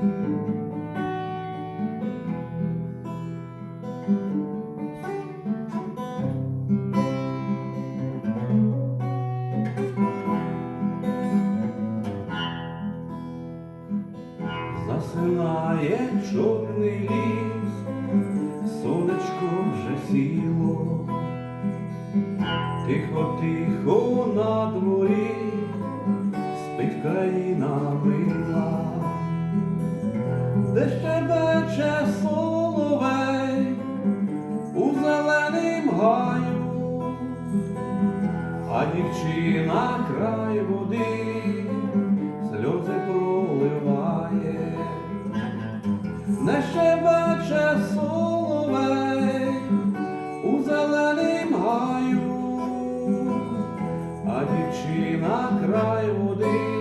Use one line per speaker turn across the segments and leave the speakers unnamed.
Засинає чорний ліс, сонечко вже сіло, тихо, тихо на дворі, спить країна мила, де щебече соловей у зеленім гаю, а дівчина край води сльози проливає, не щебече соловей у зеленім гаю, а дівчина край води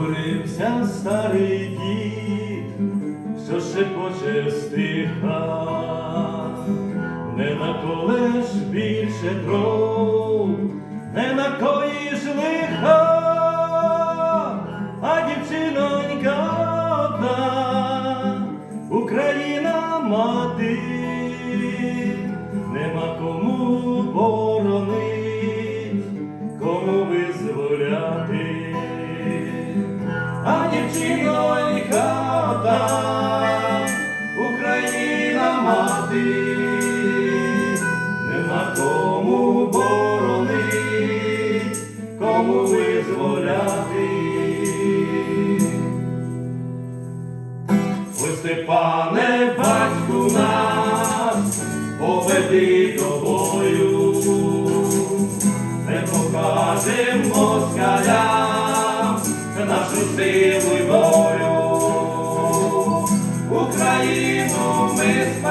Зажурився старий дід, що шепоче стиха, не наколеш більше дров, мати, нема кому боронить, кому визволяти. Ой, Степане, батьку нас, поведи тобою, не покажем москалям нашу силу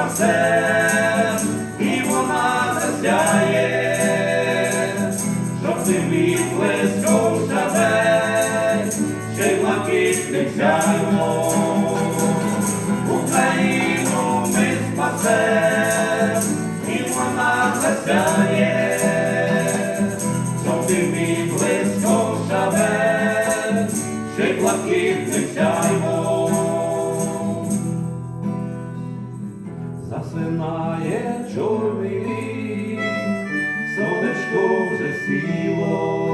ми і вона засяє, щоб землі близько шабель, ще й блакитним сяймо. Україну ми спасем, і вона засяє, щоб землі близько шабель, ще й блакитним сяймо.
Засинає чорний ліс, сонечко вже сіло,